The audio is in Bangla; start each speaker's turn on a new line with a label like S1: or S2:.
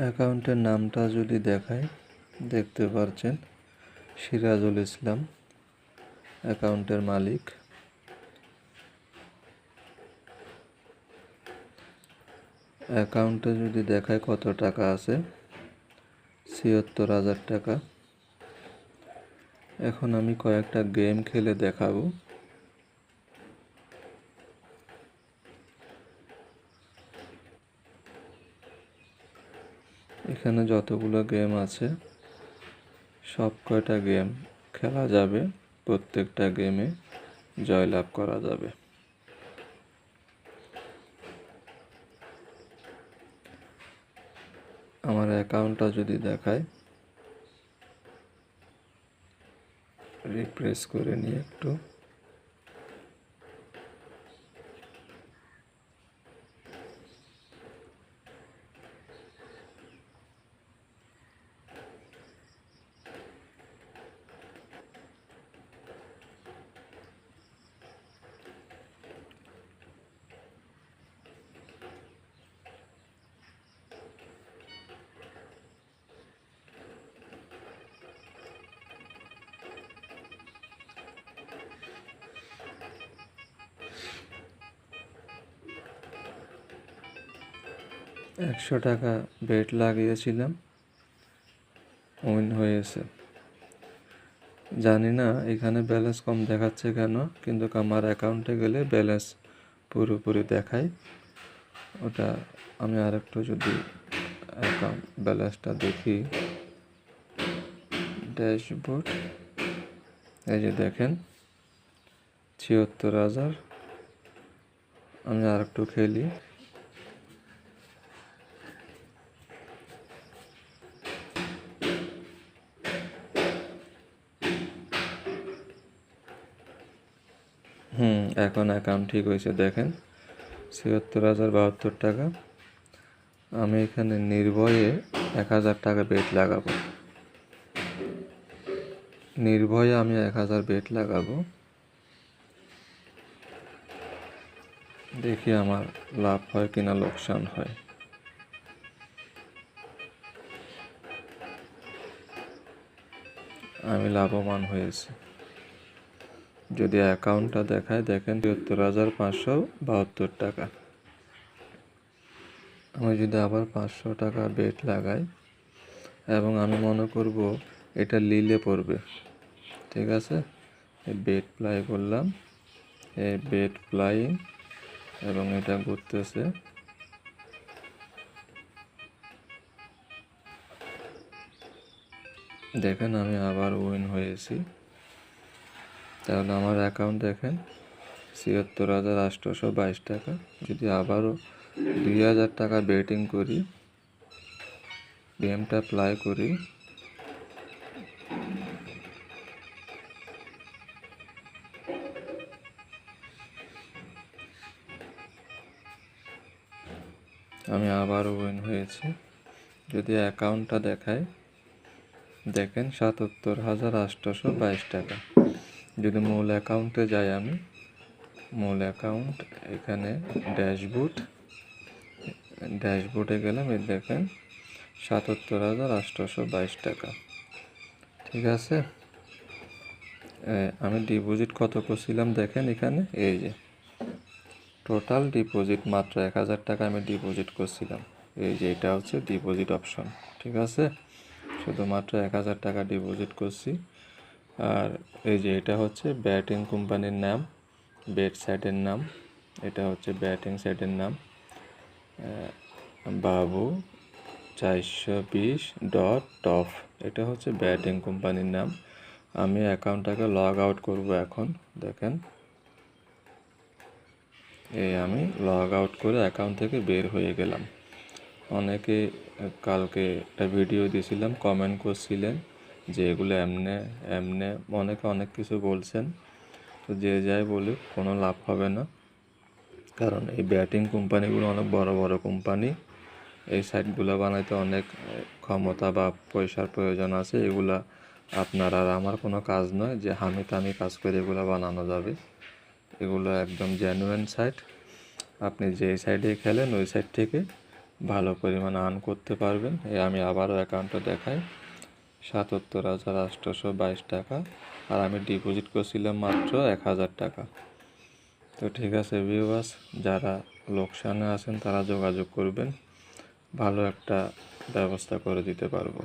S1: অ্যাকাউন্টের নামটা যদি দেখায় দেখতে পারছেন, সিরাজুল ইসলাম, অ্যাকাউন্টের মালিক। অ্যাকাউন্টে যদি দেখায় কত টাকা আছে, ছিয়াত্তর হাজার টাকা। এখন আমি কয়েকটা গেম খেলে দেখাবো। এখানে যতগুলো গেম আছে, সব কয়টা গেম খেলা যাবে, প্রত্যেকটা গেমে জয়লাভ করা যাবে। আমার অ্যাকাউন্টটা যদি দেখায় রিপ্রেস করে নিয়ে একটু। একশো টাকা বেট লাগিয়েছিলাম। উইন হয়েছে জানি না এখানে ব্যালেন্স কম দেখাচ্ছে কেন, কিন্তু আমার অ্যাকাউন্টে গেলে ব্যালেন্স পুরোপুরি দেখায়। ওটা আমি আরেকটু যদি অ্যাকাউন্ট ব্যালেন্সটা দেখি। ড্যাশবোর্ড, এই যে দেখেন, ছিয়াত্তর হাজার। আমি আরেকটু খেলি। হুম, এখন অ্যাকাউন্ট ঠিক হয়েছে, দেখেন। ছিয়াত্তর হাজার বাহাত্তর টাকা। আমি এখানে নির্ভয়ে এক হাজার টাকা বেট লাগাবো। নির্ভয়ে আমি এক হাজার বেট লাগাবো। দেখি আমার লাভ হয় কিনা, লোকসান হয়। আমি লাভবান হয়েছি। যদি অ্যাকাউন্টটা দেখায়, দেখেন তিয়াত্তর হাজার পাঁচশো বাহাত্তর টাকা। আমি যদি আবার পাঁচশো টাকা বেট লাগাই, এবং আমি মনে করব এটা লিলে পড়বে, ঠিক আছে? বেট প্লাই করলাম, এই বেট প্লাই, এবং এটা ঘুরতেছে। দেখেন আমি আবার উইন হয়েছি। তাহলে আমার অ্যাকাউন্ট দেখেন, ছিয়াত্তর হাজার আটশোশো বাইশ টাকা। যদি আবারও দুই হাজার টাকা বেটিং করি গেমটা প্লাই করি, আমি আবার উইন হয়েছি। যদি অ্যাকাউন্টটা দেখায় দেখেন সাতাত্তর হাজার আটশোশো বাইশ টাকা। যদি মূল অ্যাকাউন্টে যাই আমি, মূল অ্যাকাউন্ট এখানে ড্যাশবোর্ড ড্যাশবোর্ডে গেলাম, এই দেখেন সাতাত্তর হাজার আটশোশো বাইশ টাকা। ঠিক আছে? আমি ডিপোজিট কত করছিলাম দেখেন এখানে? এই যে টোটাল ডিপোজিট মাত্র এক হাজার টাকা আমি ডিপোজিট করছিলাম। এই যে, এটা হচ্ছে ডিপোজিট অপশন ঠিক আছে? শুধুমাত্র এক হাজার টাকা ডিপোজিট করছি। আর এই যে এটা হচ্ছে ব্যাটিং কোম্পানির নাম বেট সাইটের নাম, এটা হচ্ছে ব্যাটিং সাইটের নাম। বাবু চারশো বিশ ডট টপ, এটা হচ্ছে ব্যাটিং কোম্পানির নাম। আমি অ্যাকাউন্টটাকে লগ আউট করব এখন, দেখেন। এই আমি লগ আউট করে অ্যাকাউন্ট থেকে বের হয়ে গেলাম। অনেকে কালকে একটা ভিডিও দিয়েছিলাম, কমেন্ট করছিলেন যে এগুলো এমনে এমনে অনেকে অনেক কিছু বলছেন। তো যে যাই বলুক, কোনো লাভ হবে না। কারণ এই ব্যাটিং কোম্পানিগুলো অনেক বড় বড় কোম্পানি। এই সাইটগুলো বানাইতে অনেক ক্ষমতা বা পয়সার প্রয়োজন আছে। এগুলা আপনার আর আমার কোনো কাজ নয় যে হামি তামি কাজ করে এগুলো বানানো যাবে। এগুলো একদম জেনুইন সাইট আপনি যেই সাইডে খেলেন, ওই সাইড থেকে ভালো পরিমাণ আর্ন করতে পারবেন। এই আমি আবারও অ্যাকাউন্টটা দেখাই। সাতাত্তর হাজার আটশোশো বাইশ টাকা। আর আমি ডিপোজিট করছিলাম মাত্র এক হাজার টাকা। তো ঠিক আছে ভিউয়ার্স যারা লোকসানে আছেন তারা যোগাযোগ করবেন। ভালো একটা ব্যবস্থা করে দিতে পারব।